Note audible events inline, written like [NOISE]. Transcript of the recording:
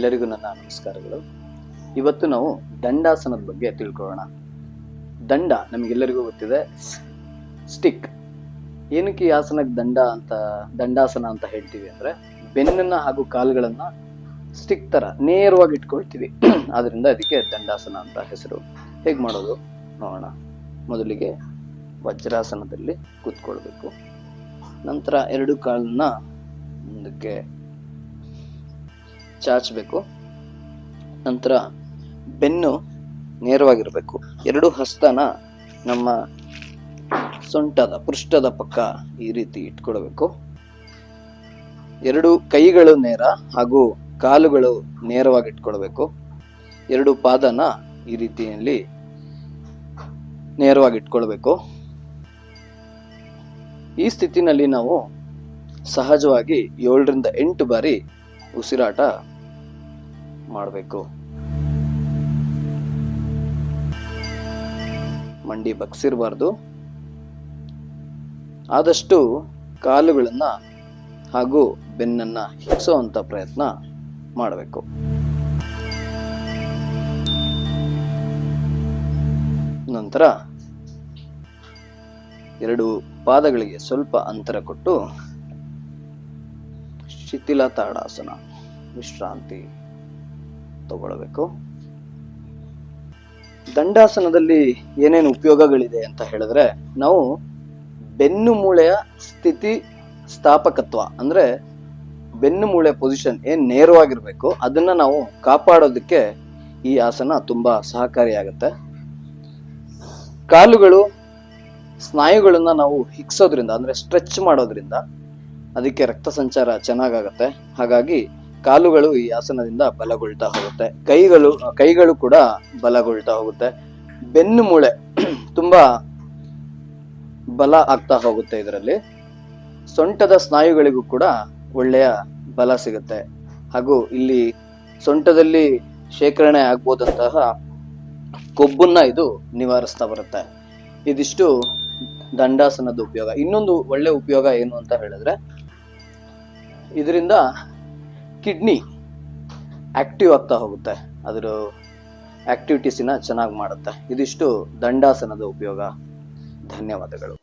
ಎಲ್ಲರಿಗೂ ನನ್ನ ನಮಸ್ಕಾರಗಳು. ಇವತ್ತು ನಾವು ದಂಡಾಸನದ ಬಗ್ಗೆ ತಿಳ್ಕೊಳ್ಳೋಣ. ದಂಡ ನಮಗೆಲ್ಲರಿಗೂ ಗೊತ್ತಿದೆ. ಸ್ಟಿಕ್. ಏನಕ್ಕೆ ಈ ಆಸನಕ್ಕೆ ದಂಡ ಅಂತ, ದಂಡಾಸನ ಅಂತ ಹೇಳ್ತೀವಿ ಅಂದರೆ, ಬೆನ್ನನ್ನು ಹಾಗೂ ಕಾಲುಗಳನ್ನು ಸ್ಟಿಕ್ ಥರ ನೇರವಾಗಿ ಇಟ್ಕೊಳ್ತೀವಿ. [CLEARS THROAT] ಆದ್ದರಿಂದ ಅದಕ್ಕೆ ದಂಡಾಸನ ಅಂತ ಹೆಸರು. ಹೇಗೆ ಮಾಡೋದು? ನೋಡೋಣ. ಮೊದಲಿಗೆ ವಜ್ರಾಸನದಲ್ಲಿ ಕೂತ್ಕೊಳ್ಬೇಕು. ನಂತರ ಎರಡು ಕಾಲನ್ನ ಮುಂದಕ್ಕೆ ಚಾಚಬೇಕು. ನಂತರ ಬೆನ್ನು ನೇರವಾಗಿರಬೇಕು. ಎರಡು ಹಸ್ತನ ನಮ್ಮ ಸೊಂಟದ, ಪೃಷ್ಠದ ಪಕ್ಕ ಈ ರೀತಿ ಇಟ್ಕೊಳ್ಬೇಕು ಎರಡು ಕೈಗಳು ನೇರ ಹಾಗೂ ಕಾಲುಗಳು ನೇರವಾಗಿ ಇಟ್ಕೊಳ್ಬೇಕು ಎರಡು ಪಾದನ ಈ ರೀತಿಯಲ್ಲಿ ನೇರವಾಗಿ ಇಟ್ಕೊಳ್ಬೇಕು. ಈ ಸ್ಥಿತಿನಲ್ಲಿ ನಾವು ಸಹಜವಾಗಿ ಏಳರಿಂದ ಎಂಟು ಬಾರಿ ಉಸಿರಾಟ ಮಾಡಬೇಕು. ಮಂಡಿ ಬಗ್ಸಿರಬಾರ್ದು. ಆದಷ್ಟು ಕಾಲುಗಳನ್ನು ಹಾಗೂ ಬೆನ್ನನ್ನು ಹಿಗ್ಸೋವಂಥ ಪ್ರಯತ್ನ ಮಾಡಬೇಕು. ನಂತರ ಎರಡು ಪಾದಗಳಿಗೆ ಸ್ವಲ್ಪ ಅಂತರ ಕೊಟ್ಟು ಶಿಥಿಲ ತಾಡಾಸನ ವಿಶ್ರಾಂತಿ ತಗೊಳ್ಬೇಕು. ದಂಡಾಸನದಲ್ಲಿ ಏನೇನು ಉಪಯೋಗಗಳಿದೆ ಅಂತ ಹೇಳಿದ್ರೆ, ನಾವು ಬೆನ್ನು ಮೂಳೆಯ ಸ್ಥಿತಿ ಸ್ಥಾಪಕತ್ವ, ಅಂದ್ರೆ ಬೆನ್ನು ಮೂಳೆ ಪೊಸಿಷನ್ ಏನ್ ನೇರವಾಗಿರ್ಬೇಕು, ಅದನ್ನ ನಾವು ಕಾಪಾಡೋದಕ್ಕೆ ಈ ಆಸನ ತುಂಬಾ ಸಹಕಾರಿಯಾಗುತ್ತೆ. ಕಾಲುಗಳು, ಸ್ನಾಯುಗಳನ್ನ ನಾವು ಹಿಗ್ಸೋದ್ರಿಂದ, ಅಂದ್ರೆ ಸ್ಟ್ರೆಚ್ ಮಾಡೋದ್ರಿಂದ ಅದಕ್ಕೆ ರಕ್ತ ಸಂಚಾರ ಚೆನ್ನಾಗಾಗತ್ತೆ. ಹಾಗಾಗಿ ಕಾಲುಗಳು ಈ ಆಸನದಿಂದ ಬಲಗೊಳ್ತಾ ಹೋಗುತ್ತೆ. ಕೈಗಳು ಕೈಗಳು ಕೂಡ ಬಲಗೊಳ್ತಾ ಹೋಗುತ್ತೆ. ಬೆನ್ನು ಮೂಳೆ [CLEARS THROAT] ತುಂಬಾ ಬಲ ಆಗ್ತಾ ಹೋಗುತ್ತೆ ಇದರಲ್ಲಿ. ಸೊಂಟದ ಸ್ನಾಯುಗಳಿಗೂ ಕೂಡ ಒಳ್ಳೆಯ ಬಲ ಸಿಗುತ್ತೆ. ಹಾಗೂ ಇಲ್ಲಿ ಸೊಂಟದಲ್ಲಿ ಶೇಖರಣೆ ಆಗ್ಬೋದಂತಹ ಕೊಬ್ಬನ್ನ ಇದು ನಿವಾರಿಸ್ತಾ ಬರುತ್ತೆ. ಇದಿಷ್ಟು ದಂಡಾಸನದ ಉಪಯೋಗ. ಇನ್ನೊಂದು ಒಳ್ಳೆ ಉಪಯೋಗ ಏನು ಅಂತ ಹೇಳಿದ್ರೆ, ಇದರಿಂದ ಕಿಡ್ನಿ ಆಕ್ಟಿವ್ ಆಗ್ತಾ ಹೋಗುತ್ತೆ. ಅದರ ಆಕ್ಟಿವಿಟೀಸಿನ ಚೆನ್ನಾಗಿ ಮಾಡುತ್ತೆ. ಇದಿಷ್ಟು ದಂಡಾಸನದ ಉಪಯೋಗ. ಧನ್ಯವಾದಗಳು.